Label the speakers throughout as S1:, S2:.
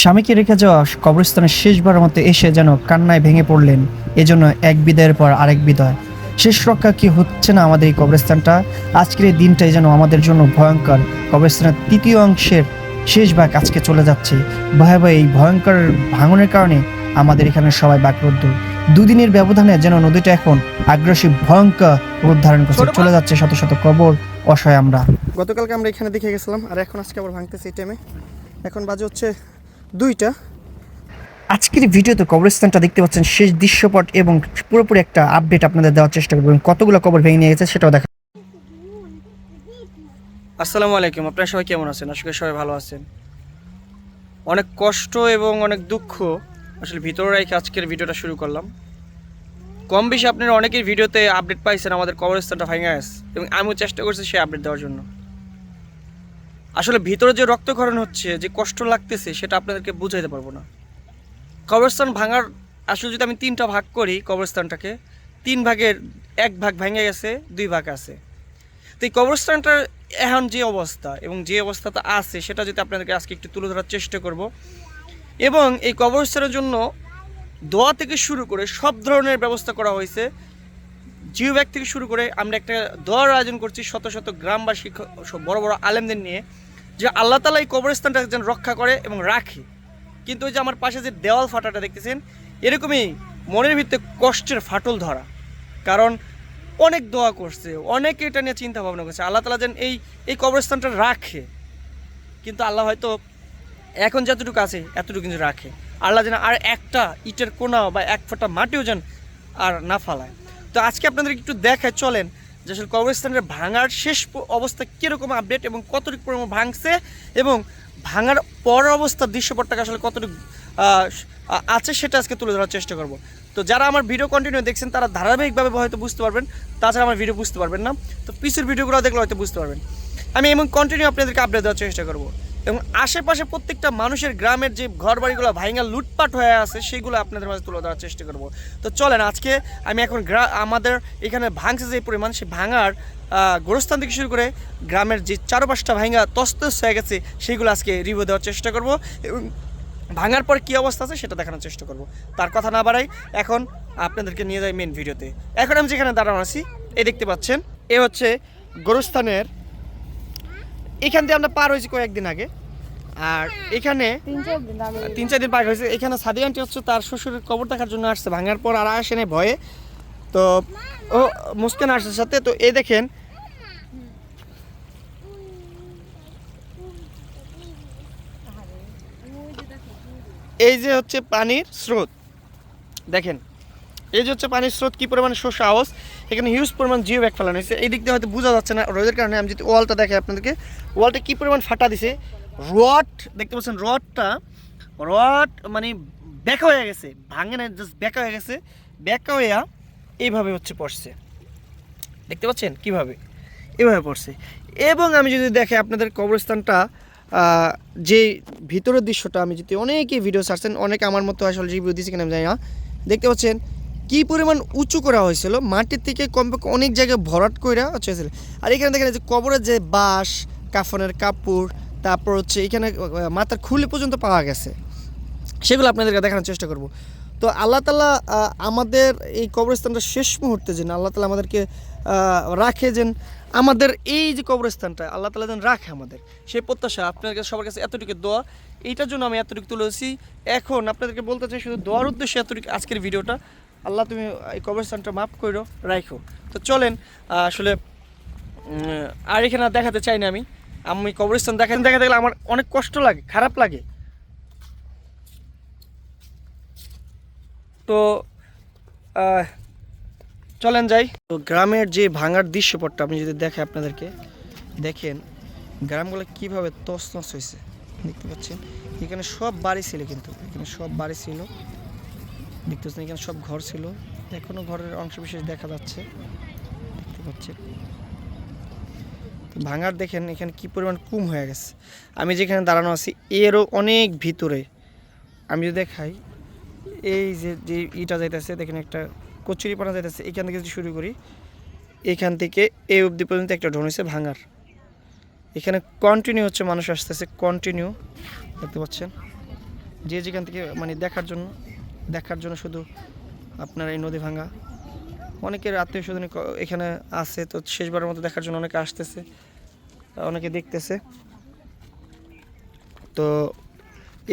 S1: স্বামীকে রেখে যাওয়া কবরস্থানের শেষবারের মতো এসে যেন কান্নায় ভেঙে পড়লেন এজন্য এক বিদায়ের পর আরেক বিদায়। শেষ রক্ষা কি হচ্ছে না আমাদের এই কবরস্থানটা? আজকের এই দিনটাই যেন আমাদের জন্য ভয়ঙ্কর। কবরস্থানের তৃতীয় অংশের শেষ ভাগ আজকে চলে যাচ্ছে। ভয়ে ভয়াবহ এই ভয়ঙ্কর ভাঙনের কারণে আমাদের এখানে সবাই বাকরুদ্ধ। দুদিনের ব্যবধানে যেন নদীটা এখন আগ্রাসী ভয়ঙ্কর রূপ ধারণ করছে। চলে যাচ্ছে শত শত কবর অসহায় আমরা।
S2: গতকালকে আমরা এখানে দেখে গেছিলাম আর এখন আজকে আবার ভাঙতেছি এই টাইমে এখন বাজে হচ্ছে দুইটা।
S1: আজকের ভিডিওতে কবরস্থানটা দেখতে পাচ্ছেন শেষ দৃশ্যপট এবং পুরোপুরি একটা আপডেট আপনাদের দেওয়ার চেষ্টা করব এবং কতগুলো কবর ভেঙে নিয়ে গেছে সেটাও দেখা
S2: আসসালামু আলাইকুম আপনারা সবাই কেমন আছেন? আশা করি সবাই ভালো আছেন। অনেক কষ্ট এবং অনেক দুঃখ আসলে ভিতরে রেখে আজকের ভিডিওটা শুরু করলাম। কম বেশি আপনারা অনেকের ভিডিওতে আপডেট পাইছেন আমাদের কবরস্থানটা ভেঙে গেছে। এবং আমিও চেষ্টা করছি সেই আপডেট দেওয়ার জন্য। আসলে ভিতরে যে রক্তক্ষরণ হচ্ছে, যে কষ্ট লাগতেছে, সেটা আপনাদেরকে বুঝাইতে পারব না। কবরস্থান ভাঙার, আসলে যদি আমি তিনটা ভাগ করি কবরস্থানটাকে, তিন ভাগের এক ভাগ ভেঙে গেছে, দুই ভাগ আছে। তো এই কবরস্থানটার এখন যে অবস্থা এবং যে অবস্থাটা আছে, সেটা যদি আপনাদেরকে আজকে একটু তুলে ধরার চেষ্টা করব। এবং এই কবরস্থানের জন্য দোয়া থেকে শুরু করে সব ধরনের ব্যবস্থা করা হয়েছে। জিও ব্যাগ থেকে শুরু করে আমরা একটা দোয়ার আয়োজন করছি শত শত গ্রামবাসী বড় বড় আলেমদের নিয়ে, যে আল্লাহ তালা এই কবরস্থানটা যেন রক্ষা করে এবং রাখে। কিন্তু ওই যে আমার পাশে যে দেওয়াল ফাটাটা দেখতেছেন, এরকমই মনের ভিতরে কষ্টের ফাটল ধরা। কারণ অনেক দোয়া করছে, অনেকে এটা নিয়ে চিন্তা ভাবনা করছে, আল্লাহ তালা যেন এই এই কবরস্থানটা রাখে। কিন্তু আল্লাহ হয়তো এখন যতটুকু আছে, এতটুকু কিন্তু রাখে। আল্লাহ যেন আর একটা ইটের কোনা বা এক ফোঁটা মাটিও যেন আর না ফালায়। তো আজকে আপনাদের একটু দেখায়, চলেন যে আসলে কবরস্থানের ভাঙার শেষ অবস্থা কীরকম আপডেট এবং কতটুকু পরিমাণ ভাঙছে এবং ভাঙার পর অবস্থার দৃশ্যপটটাকে আসলে কতটুকু আছে সেটা আজকে তুলে ধরার চেষ্টা করব। তো যারা আমার ভিডিও কন্টিনিউ দেখছেন, তারা ধারাবাহিকভাবে হয়তো বুঝতে পারবেন, তাছাড়া আমার ভিডিও বুঝতে পারবেন না। তো পিসের ভিডিওগুলো দেখলে হয়তো বুঝতে পারবেন। আমি এমন কন্টিনিউ আপনাদেরকে আপডেট দেওয়ার চেষ্টা করব। এবং আশেপাশে প্রত্যেকটা মানুষের গ্রামের যে ঘর বাড়িগুলো ভাইঙ্গা লুটপাট হয়ে আছে, সেগুলো আপনাদের মাঝে তুলে ধরার চেষ্টা করব। তো চলেন, আজকে আমি এখন গ্রা, আমাদের এখানে ভাঙছে যে পরিমাণ, সে ভাঙার গোরস্থান থেকে শুরু করে গ্রামের যে চারপাশটা ভাঙা তস্তস হয়ে গেছে সেইগুলো আজকে রিভিউ দেওয়ার চেষ্টা করব এবং ভাঙার পর কী অবস্থা আছে সেটা দেখানোর চেষ্টা করব। তার কথা না বাড়াই, এখন আপনাদেরকে নিয়ে যাই মেন ভিডিওতে এখন আমি যেখানে দাঁড়ানো আছি, এই দেখতে পাচ্ছেন, এ হচ্ছে গোরস্থানের এখান দিয়ে আমরা পার হয়েছি কয়েকদিন আগে। আর এখানে
S3: তিন চার দিন
S2: পার হয়েছে। এখানে সাদি আন্টি হচ্ছে তার শ্বশুরের কবর দেখার জন্য আসছে ভাঙার পর আর আসে নাই ভয়ে। তো ও মুস্কান আসছে সাথে। তো এই দেখেন এই যে হচ্ছে পানির স্রোত। দেখেন এই যে হচ্ছে পানির স্রোত, কি পরিমাণে শস্য আওয়াজ, এখানে হিউজ পরিমাণ জিও ব্যাগ ফেলানো হয়েছে। এই দিক দিয়ে হয়তো বোঝা যাচ্ছে না, রোদের কারণে আমি যদি ওয়ালটা দেখে আপনাদেরকে। ওয়ালটা কি পরিমাণ ফাটা দিছে? রড দেখতে পাচ্ছেন রডটা রড মানে ব্যাকা হয়ে গেছে, ভাঙে না জাস্ট ব্যাকা হয়ে গেছে। ব্যাকা হইয়া এইভাবে হচ্ছে পড়ছে। দেখতে পাচ্ছেন কীভাবে? এভাবে পড়ছে। এবং আমি যদি দেখে আপনাদের কবরস্থানটা যে ভিতরের দৃশ্যটা, আমি যদি অনেকে ভিডিও ছাড়ছেন, অনেকে আমার মতো আসলে রিভিউ দিয়েছে কিনা আমি জানি না। দেখতে পাচ্ছেন কি পরিমাণ উঁচু করা হয়েছিল? মাটির থেকে কমপক্ষে অনেক জায়গায় ভরাট হচ্ছে হয়েছিল। আর এখানে দেখেন যে কবরের যে বাঁশ, কাফনের কাপড়, তারপর হচ্ছে এখানে মাথার খুলে পর্যন্ত পাওয়া গেছে। সেগুলো আপনাদেরকে দেখানোর চেষ্টা করব। তো আল্লাহ তালা আমাদের এই কবরস্থানটা শেষ মুহূর্তে যেন আল্লাহ তালা আমাদেরকে রাখে যেন আমাদের এই যে কবরস্থানটা, আল্লাহ তালা যেন রাখে আমাদের। সেই প্রত্যাশা আপনাদের কাছে, সবার কাছে এতটুকু দোয়া। এইটার জন্য আমি এতটুকু তুলেছি এখন আপনাদেরকে বলতে চাই, শুধু দোয়ার উদ্দেশ্যে এতটুকু আজকের ভিডিওটা। আল্লাহ তুমি এই কবরস্থানটা মাফ করো রাখো তো চলেন আসলে আর এখানে দেখাতে চাই না আমি। আমি কবরস্থান দেখাতে দেখাতে গেলে আমার অনেক কষ্ট লাগে, খারাপ লাগে। তো চলেন যাই। তো গ্রামের যে ভাঙার দৃশ্যপটটা আপনি যদি দেখে আপনাদেরকে, দেখেন, গ্রামগুলো কীভাবে তছনছ হয়েছে, দেখতে পাচ্ছেন? এখানে সব বাড়ি ছিল কিন্তু, এখানে সব বাড়ি ছিল। দেখতে পাচ্ছেন এখানে সব ঘর ছিল। এখনও ঘরের অংশ বিশেষ দেখা যাচ্ছে। দেখতে পাচ্ছেন। ভাঙার দেখেন, এখানে কি পরিমাণ কুম হয়ে গেছে। আমি যেখানে দাঁড়ানো আছি, এরও অনেক ভিতরে। আমি যদি দেখাই, এই যে যে ইটা যাইতেছে, দেখেন একটা কচুরি পানা যাইতেছে, এখান থেকে যদি শুরু করি, এখান থেকে এই অবধি পর্যন্ত একটা ঢোন হয়েছে ভাঙার। এখানে কন্টিনিউ হচ্ছে, মানুষ আসতেছে কন্টিনিউ দেখতে পাচ্ছেন? যে যেখান থেকে মানে দেখার জন্য দেখার জন্য শুধু আপনার এই নদী ভাঙ্গা অনেকের আত্মীয় স্বজন এখানে আছে, তো শেষবারের মতো দেখার জন্য অনেকে আসতেছে, অনেকে দেখতেছে। তো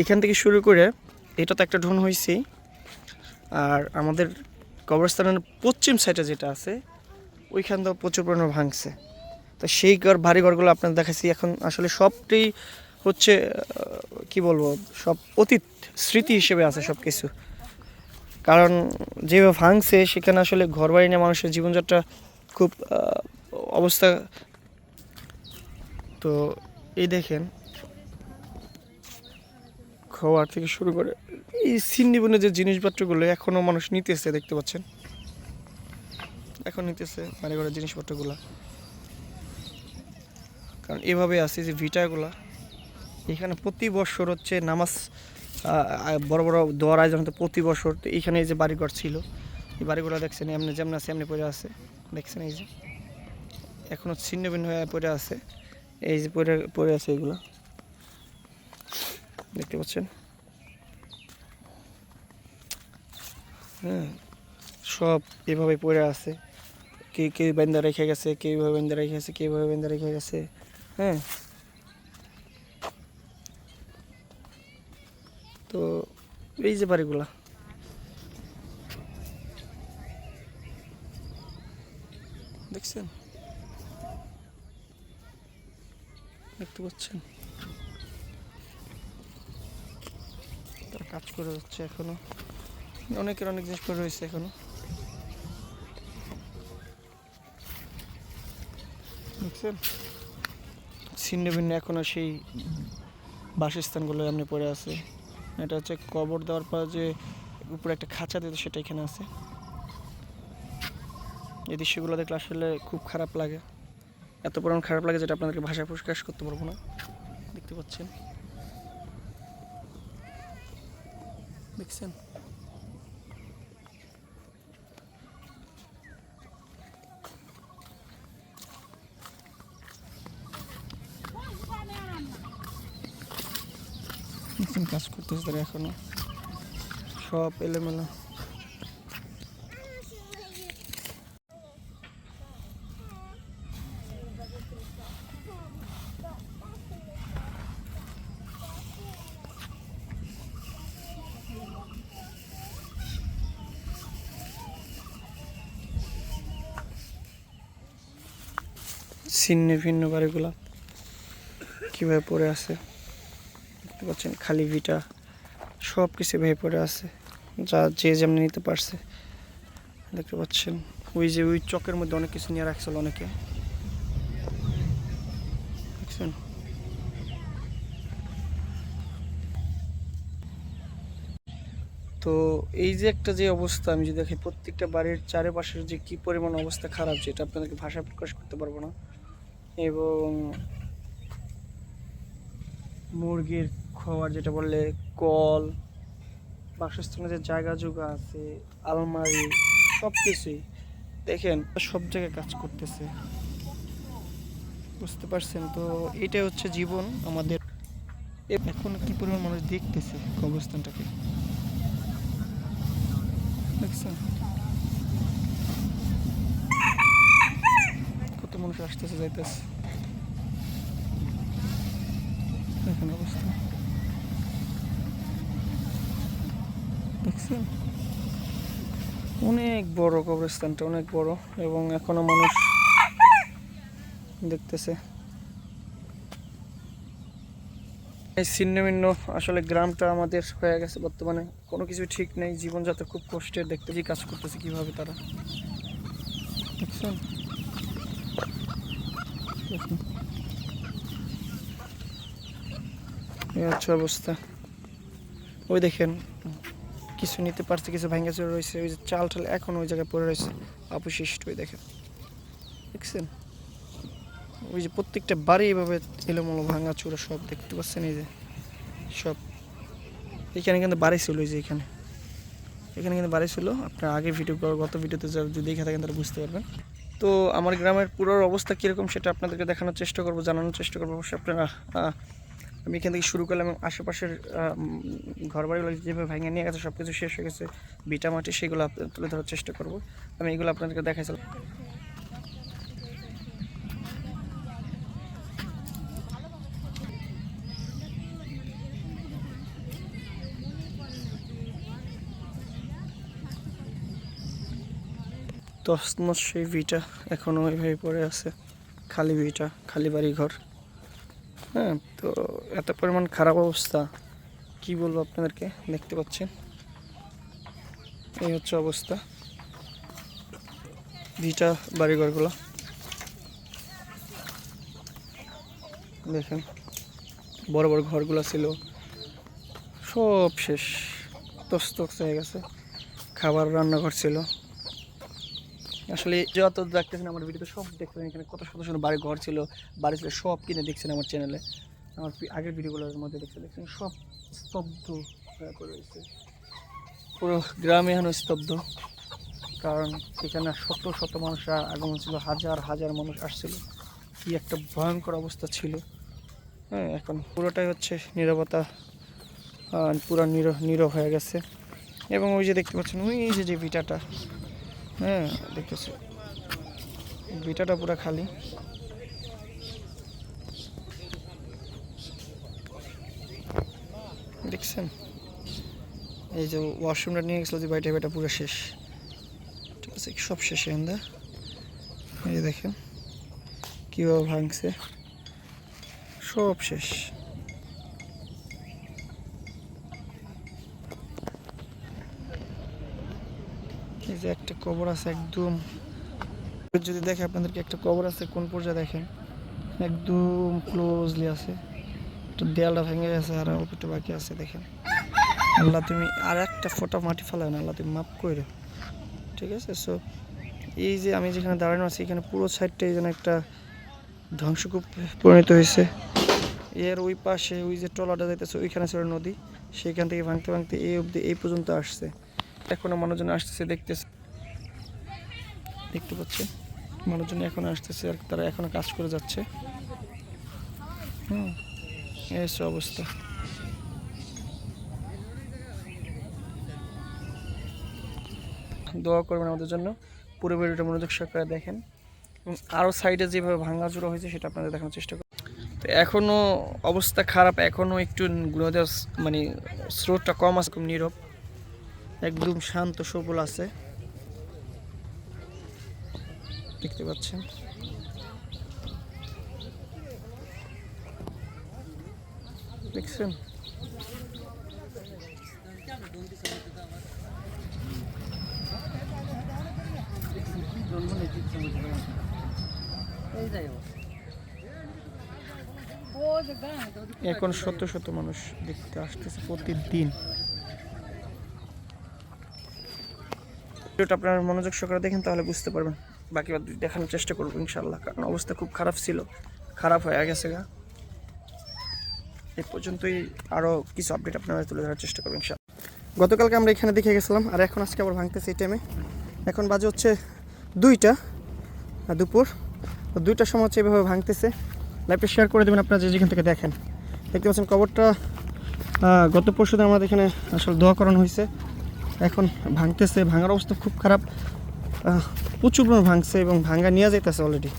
S2: এখান থেকে শুরু করে এটা তো একটা ঢোন হয়েছেই আর আমাদের কবরস্থানের পশ্চিম সাইডে যেটা আছে, ওইখান থেকে প্রচুর পরিমাণে ভাঙছে। তো সেই ঘর ভারী ঘরগুলো আপনাদের দেখাচ্ছি। এখন আসলে সবটাই হচ্ছে কি বলব, সব অতীত স্মৃতি হিসেবে আছে সব কিছু কারণ যেভাবে ভাঙছে, সেখানে আসলে ঘর বাড়ি নিয়ে মানুষের জীবনযাত্রা খুব অবস্থা তো এই দেখেন। খাওয়ার থেকে শুরু করে এই সিন্নিবনে যে জিনিসপত্রগুলো এখনও মানুষ নিতেছে, দেখতে পাচ্ছেন? এখন নিতেছে বাড়ি ঘরের জিনিসপত্রগুলো। কারণ এভাবে আছে যে ভিটাগুলা, এখানে প্রতি বছর হচ্ছে নামাজ বড় বড় দোয়ার আয়োজন হতো প্রতি বছর। তো এইখানে এই যে বাড়িঘর ছিল, এই বাড়িগুলো দেখছেন, এমনি যেমন আছে, এমনি পড়ে আছে। দেখছেন এই যে এখনও ছিন্ন ভিন্ন হয়ে পড়ে আছে। এই যে পড়ে পড়ে আছে এগুলো। দেখতে পাচ্ছেন? হ্যাঁ সব এভাবে পড়ে আছে। কে কেউ বেন্দা রেখে গেছে, কেউ এভাবে বেন্দা রেখে গেছে, কেউ এভাবে বেন্দা রেখে গেছে। হ্যাঁ এই যে বাড়িগুলা। দেখছেন? দেখতে পাচ্ছেন? তারা কাজ করে যাচ্ছে এখনও। অনেকের অনেক জিনিস করে রয়েছে এখনও। দেখছেন? ছিন্ন ভিন্ন এখনও সেই বাসস্থানগুলো এমনি পড়ে আছে এটা হচ্ছে কবর দেওয়ার পর যে উপরে একটা খাঁচা দিত সেটা এখানে আছে। এই দৃশ্যগুলো দেখলে আসলে খুব খারাপ লাগে। এত পরিমাণ খারাপ লাগে যেটা আপনাদেরকে ভাষায় প্রকাশ করতে পারব না। দেখতে পাচ্ছেন? দেখছেন? দেখছেন কাজ করতেছে তারা এখনও সব এলোমেলো ছিন্ন ভিন্ন বাড়িগুলা কীভাবে পড়ে আছে? দেখতে পাচ্ছেন, খালি ভিটা সব কিছু ভেঙে পড়ে আছে। যা যে যেমনি নিতে পারছে। দেখতে পাচ্ছেন, ওই যে ওই চকের মধ্যে অনেক কিছু নিয়ে রাখছিল অনেকে। দেখছেন? তো এই যে একটা যে অবস্থা, আমি যদি দেখি প্রত্যেকটা বাড়ির চারিপাশের যে কি পরিমাণ অবস্থা খারাপ, যেটা আপনাদেরকে ভাষায় প্রকাশ করতে পারব না। এবং মুরগির খাওয়ার যেটা বললে কল, বাসস্থানের যে জায়গা জোগা আছে, আলমারি সব কিছুই দেখেন, সব জায়গায় কাজ করতেছে। বুঝতে পারছেন তো? এটাই হচ্ছে জীবন আমাদের। এখন কি পরিমাণ মানুষ দেখতেছে কবরস্থানটাকে? দেখছেন? কত মানুষ আসতেছে, যাইতেছে। দেখেন অবস্থা। দেখছেন? অনেক বড় কবরস্থানটা, অনেক বড়, এবং এখনও মানুষ দেখতেছে। এই ছিন্নভিন্ন আসলে গ্রামটা আমাদের হয়ে গেছে বর্তমানে। কোনো কিছু ঠিক নেই, জীবনযাত্রা খুব কষ্টের দেখতে যে কাজ করতেছে কীভাবে তারা। দেখছেন। এই হচ্ছে অবস্থা। ওই দেখেন কিছু নিতে পারছে, কিছু ভাঙ্গা চুরে রয়েছে। ওই যে চাল টাল এখন ওই জায়গায় পড়ে রয়েছে। অবশিষ্ট ওই দেখেন। দেখছেন? ওই যে প্রত্যেকটা বাড়ি এভাবে এলোমেলো ভাঙা চূড়া সব দেখতে পাচ্ছেন এই যে। সব। এখানে কিন্তু বাড়ি ছিল ওই যে এখানে। এখানে কিন্তু বাড়ি ছিল। আপনার আগে ভিডিও গত ভিডিওতে যদি দেখে থাকেন তাহলে বুঝতে পারবেন। তো আমার গ্রামের পুরোর অবস্থা কীরকম সেটা আপনাদেরকে দেখানোর চেষ্টা করব, জানানোর চেষ্টা করব। অবশ্যই আপনারা আমি এখান থেকে শুরু করলাম আশেপাশের ঘর বাড়িগুলো যেভাবে ভেঙে নিয়ে গেছে সব কিছু শেষ হয়ে গেছে। বিটা মাটি সেগুলো তুলে ধরার চেষ্টা করব। আমি এগুলো আপনাদেরকে দেখাইছিলাম। তসমস সেই ভিটা এখনও ওইভাবে পড়ে আছে। খালি ভিটা খালি বাড়ি ঘর হ্যাঁ তো এত পরিমাণ খারাপ অবস্থা, কি বলব আপনাদেরকে, দেখতে পাচ্ছেন? এই হচ্ছে অবস্থা। ভিটা বাড়িঘরগুলো। দেখেন, বড় বড় ঘরগুলো ছিল। সব শেষ তস্তক্স হয়ে গেছে। খাবার, রান্নাঘর ছিল। আসলে যত দেখতেছেন আমার ভিডিওতে সব দেখছেন এখানে কত সুন্দর সুন্দর বাড়ি ঘর ছিল বাড়ি ছিল সব কিনে দেখছেন আমার চ্যানেলে আমার আগের ভিডিওগুলোর মধ্যে দেখতে দেখছেন সব স্তব্ধ পড়ে রয়েছে। পুরো গ্রামে এখন স্তব্ধ কারণ এখানে শত শত মানুষরা আগমন ছিল হাজার হাজার মানুষ আসছিল। কি একটা ভয়ঙ্কর অবস্থা ছিল। হ্যাঁ এখন পুরোটাই হচ্ছে নীরবতা আহ, পুরো নীরব হয়ে গেছে। এবং ওই যে দেখতে পাচ্ছেন ওই যে যে ভিটাটা হ্যাঁ দেখতেছি বিটাটা পুরো খালি। দেখছেন? এই যে ওয়াশরুমটা নিয়ে গেছিল যে বাড়িটা এটা পুরো শেষ। ঠিক আছে, সব শেষ এখানটা এই দেখেন, কীভাবে ভাঙছে। সব শেষ। এই যে একটা কবর আছে একদম। যদি দেখে আপনাদেরকে একটা কবর আছে, কোন পর্যায়ে দেখেন? একদম ক্লোজলি আছে। একটু দেয়ালটা ভেঙে গেছে আর অল্প বাকি আছে, দেখেন। আল্লাহ তুমি আর একটা ফোঁটা মাটি ফেলায় না, আল্লাহ তুমি মাপ করে ঠিক আছে? সো এই যে আমি যেখানে দাঁড়ানো আছি, এখানে পুরো সাইডটাই যেন একটা ধ্বংসকূপ পরিণত হয়েছে। এর ওই পাশে ওই যে টলাটা যাইতেছে, ওইখানে ছিল নদী। সেইখান থেকে ভাঙতে ভাঙতে এই অবধি এই পর্যন্ত আসছে। এখনও মানুষজন আসতেছে, দেখতেছে। দেখতে পাচ্ছে। মানুষজন এখনও আসতেছে আর তারা এখনও কাজ করে যাচ্ছে। হুম, এই অবস্থা। দোয়া করবেন আমাদের জন্য। পুরো ভিডিওটা মনোযোগ সহকারে দেখেন। এবং আরও সাইডে যেভাবে ভাঙাচোরা হয়েছে সেটা আপনাদের দেখানোর চেষ্টা করুন তো এখনও অবস্থা খারাপ এখনও একটু নদের মানে স্রোতটা কম আছে, খুব নীরব। একদম শান্ত সবল আছে। দেখতে পাচ্ছেন? দেখছেন? এখন শত শত মানুষ দেখতে আসতেছে প্রতিদিন। ভিডিওটা আপনারা মনোযোগ সহকারে দেখেন, তাহলে বুঝতে পারবেন। বাকি দেখানোর চেষ্টা করব ইনশাল্লাহ কারণ অবস্থা খুব খারাপ ছিল, খারাপ হয়ে গেছে গা। এ পর্যন্তই আরও কিছু আপডেট আপনারা তুলে ধরার চেষ্টা করব ইনশাল্লাহ গতকালকে আমরা এখানে দেখে গেছিলাম, আর এখন আজকে আবার ভাঙতেছি এই টাইমে এখন বাজে হচ্ছে দুইটা দুপুর দুইটার সময় হচ্ছে এভাবে ভাঙতেছে। লাইভটা শেয়ার করে দেবেন আপনারা যে যেখান থেকে দেখেন। দেখতে পাচ্ছেন কবরটা গত পরশু দিন আমাদের এখানে আসলে দোয়া করানো হয়েছে। এখন ভাঙতেছে, ভাঙার অবস্থা খুব খারাপ। প্রচুর পরিমাণ ভাঙছে এবং ভাঙা নিয়ে যাইতেছে অলরেডি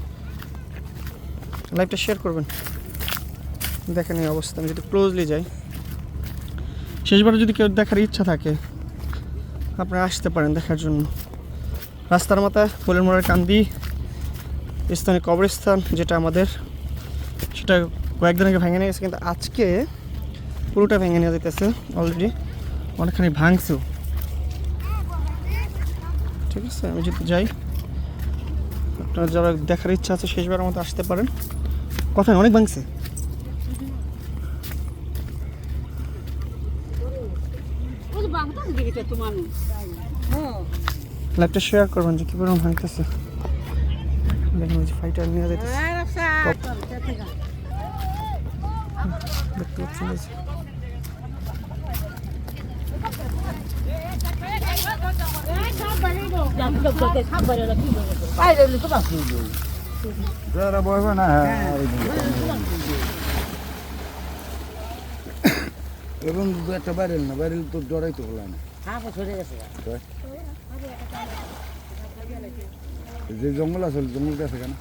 S2: লাইভটা শেয়ার করবেন। দেখেন এই অবস্থা, আমি যদি ক্লোজলি যাই। শেষবারে যদি কেউ দেখার ইচ্ছা থাকে, আপনারা আসতে পারেন দেখার জন্য। রাস্তার মাথায় ফুলের মোড়ের কান্দি স্থানীয় কবরস্থান, যেটা আমাদের, সেটা কয়েকদিন আগে ভেঙে নিয়ে গেছে, কিন্তু আজকে পুরোটা ভেঙে নিয়ে যেতেছে অলরেডি অনেকখানি ভাঙছেও। ঠিক আছে আমি যদি যাই। আপনারা যারা দেখার ইচ্ছা আছে শেষবারের মতো আসতে পারেন। কথায় অনেক ভাঙছে।
S1: লাইভটা শেয়ার করবেন যে কী পরিমাণ ভাঙতেছে। দেখুন ওই যে ফাইটার নিয়ে যেতেছে দেখতে পাচ্ছেন এই যে।
S4: এবং দু একটা ব্যারেল না ব্যারেল তো জড়াই তো হলো না যে জঙ্গল আছে জঙ্গল আছে কেন?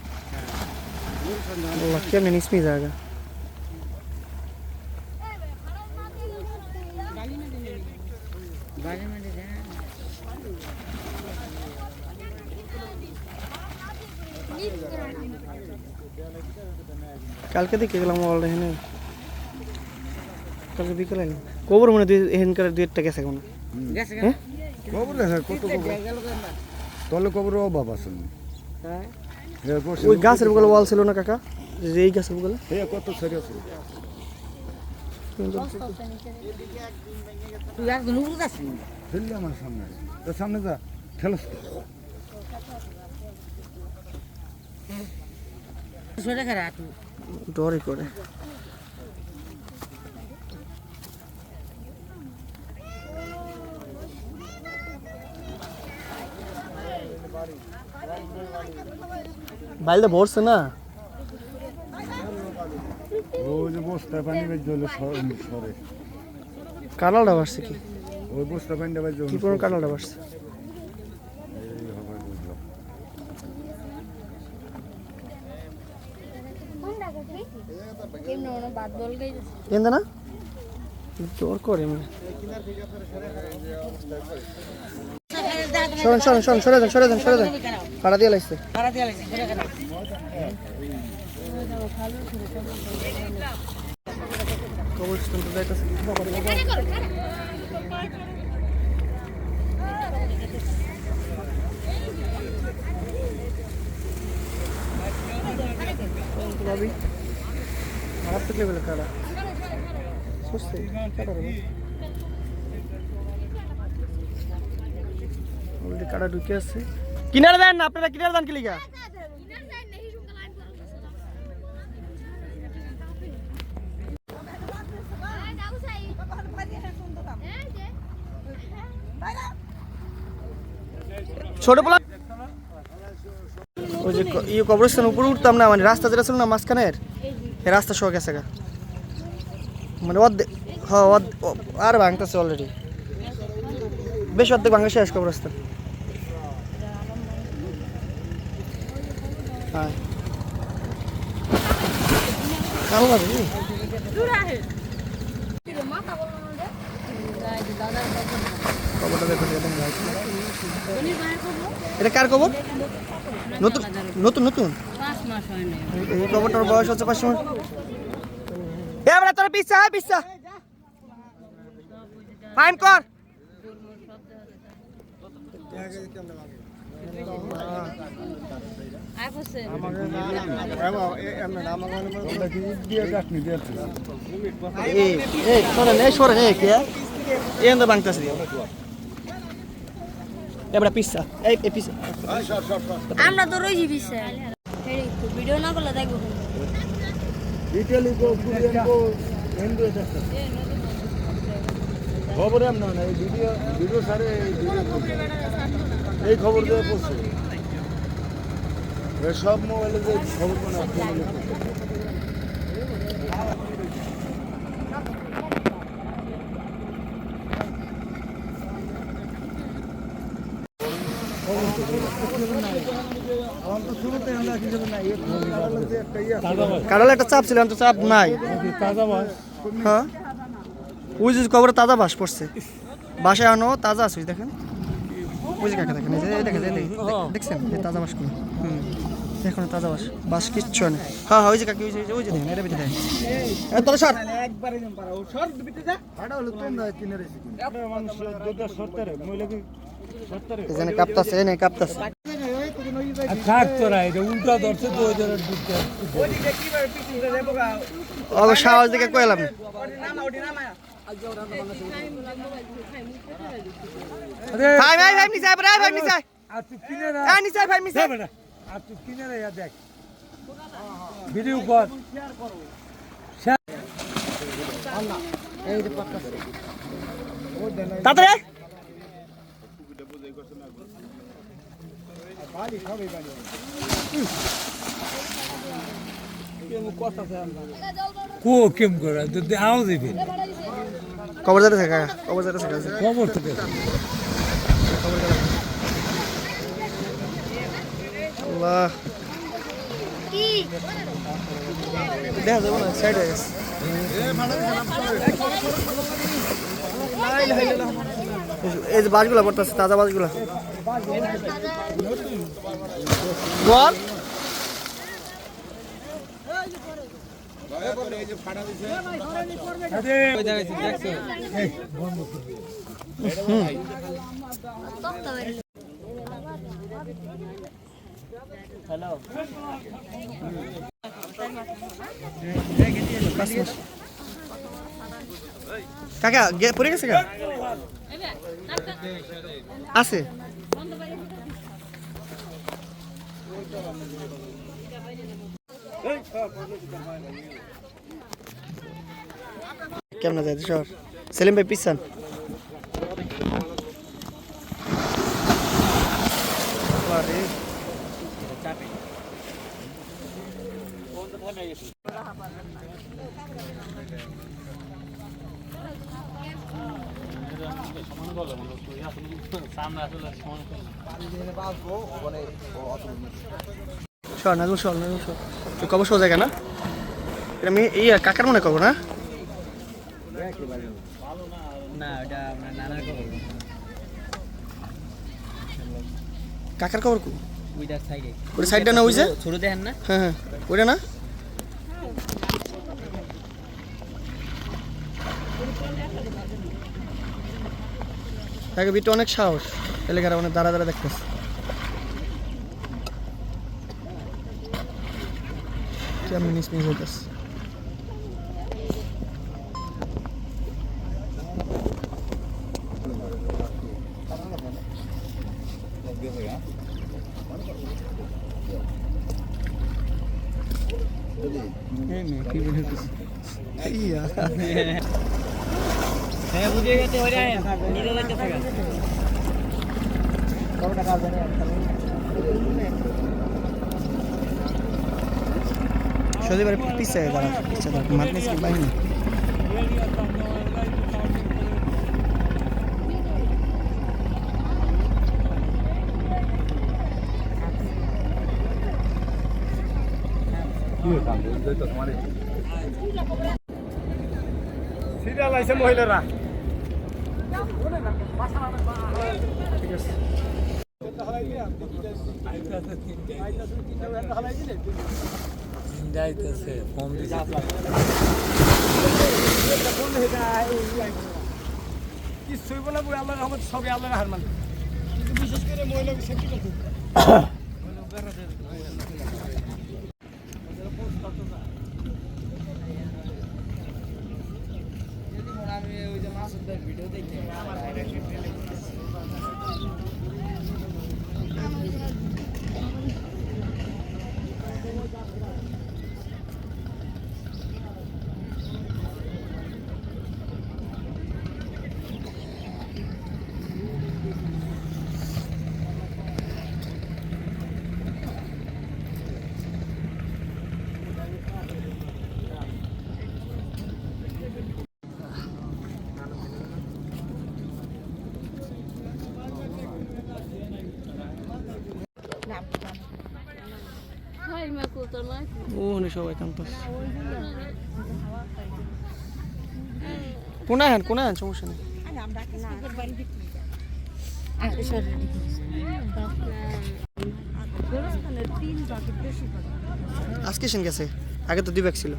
S2: জায়গা? কালকে দেখে গেলাম মোবাইল এখানে কালকে বিকেলে এলাম কবর মনে দুই এখানকার দুই একটা গেছে কোনো হ্যাঁ।
S4: কবর আছে কত কবর? তলে কবরের অভাব আছে
S2: ওই গাছের বগলে ওয়াল ছিল না কাকা? যে এই গাছের বগলে?
S4: কত সারি আছে। ফেললে আমার সামনে। তোর সামনে যা ঠেলস
S2: ডরে করে। বাইলটা ভরছে না?
S4: ওই যে বস্তা পানি বেজ হলো সরে
S2: কানালটা বাড়ছে কি?
S4: ওই বস্তা পানিটা
S2: কি বাড়ছে না? জোর করে মানে। সরেন সরেন সরেন সরে যান সরে যান সরে যান। কাটা দিয়ে লাগছে কবরস্থান থেকে বলে কাটা সুস্থ কাটা ঢুকে আছে। কিনারে দেন আপনারা কিনারে দেন কি লিগা ছোট পোলা ওই যে ইয়ে কবরস্থান উপরে উঠতাম না মানে রাস্তা যেটা ছিল না মাঝখানের? রাস্তা সহ গেছে গা। মানে অর্ধেক হ্যাঁ আর ভাঙতেছে অলরেডি বেশ অর্ধেক ভাঙা শেষ কবরস্থান হ্যাঁ। আল্লাহ রে খবরটা দেখো দেখো, দেখো। এটা কার খবর? নতুন নতুন নতুন? এই খবরটার বয়স হচ্ছে পাঁচ মাস এ আমরা তোর পিসা হ্যাঁ পিসা ফাইন কর। এবারে পিসা পিসা
S5: আমরা তো রইছি বিশ্বে ভিডিও না করলে দেখব
S4: ইটালি গো কুরিয়ান গো হিন্দু এটা খবর এম না এই ভিডিও ভিডিও সারে এই খবর দিয়ে পড়ছে। সব মোবাইলে যে খবর মানে আপনি
S2: কাটালে একটা চাপ ছিল তো চাপ নাই। হ্যাঁ? ওই যে কবরে তাজা বাস পড়ছে। বাসায় আনো তাজা আছে দেখেন। দেখছেন? তাজা তাজা বাস বাস কিচ্ছু নেই হ্যাঁ হ্যাঁ ওই যে কাঁপতাছে।
S6: থাক তোরা এটা উল্টা ধরছে তো ওই জন্য ঢুকতে
S2: ও সাহস দিকে কইলাম। ভাই ভাই ভাই নিচে ভাই ভাই নিচে
S6: আর তুই কিনে রা
S2: হ্যাঁ নিচে ভাই নিচে
S6: আর তুই কিনে রা দেখ। ভিডিও কর।
S2: তাড়াতাড়ি
S6: কো কেম করে? আও দিবি।
S2: কবর যাতে থাকা কবর যাতে থাকা।
S6: খবর থেকে।
S2: আল্লাহ। দেখা যাবে না সাইড হয়ে গেছে। এই যে বাসগুলা পড়তেছে তাজা বাসগুলা। বল। কাকা গে পড়ে গেছে আছে। কেমন যায় শহর সেলিম ভাই পিসান সর নাজমুল সর নাজমুল সর। তুই কবে সোজা কেনা এটা আমি এই কাকার মনে করব না? কাকার খবর কু? ওটা সাইডটা না ওই যে?
S7: ছোট দেখেন না?
S2: হ্যাঁ হ্যাঁ। ওটা না? তাকে বিটু অনেক সাহস। এলাকার অনেক দাঁড়া দাঁড়া দেখতেছে। কেমন মিস মিস হইতেছে ইয়া
S7: হ্যাঁ বুঝে গেছে ওইটা নিজে যাইতে থাকা
S2: শনিবার পিছে দাঁড়া পিছে দাঁড়া মাতলে কি বাহিনী?
S6: সিরিয়াল আইছে মহিলারা।
S2: ঠিক আছে
S6: যাইতেছে ফোন দিছে। কিছু হইব না বুড়ি আল্লাহর রহমত সবই আল্লাহর হার মানে কিন্তু বিশেষ করে মহিলা সেফটি করতে
S3: mă cultă, mai.
S2: ও হনে সবাই কান্তাস কোনায় হান কোনায় হান সমস্যা নেই। আজকে সেন গেছে আগে তো দুই ছিল।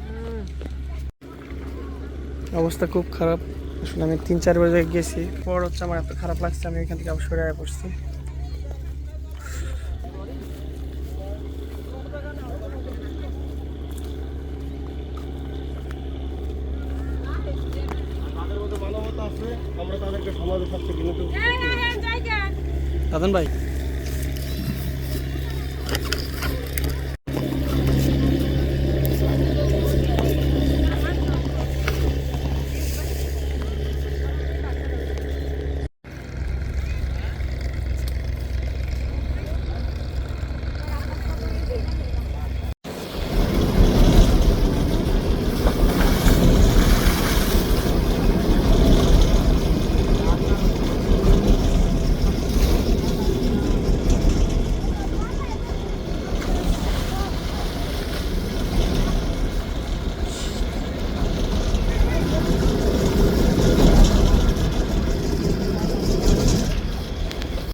S2: অবস্থা খুব খারাপ। আসলে আমি তিন চারবার জায়গায় গেছি। পর হচ্ছে আমার এত খারাপ লাগছে আমি এখান থেকে আবার সরে পড়ছি।
S4: সমাজের বিনোদন
S2: দাদন ভাই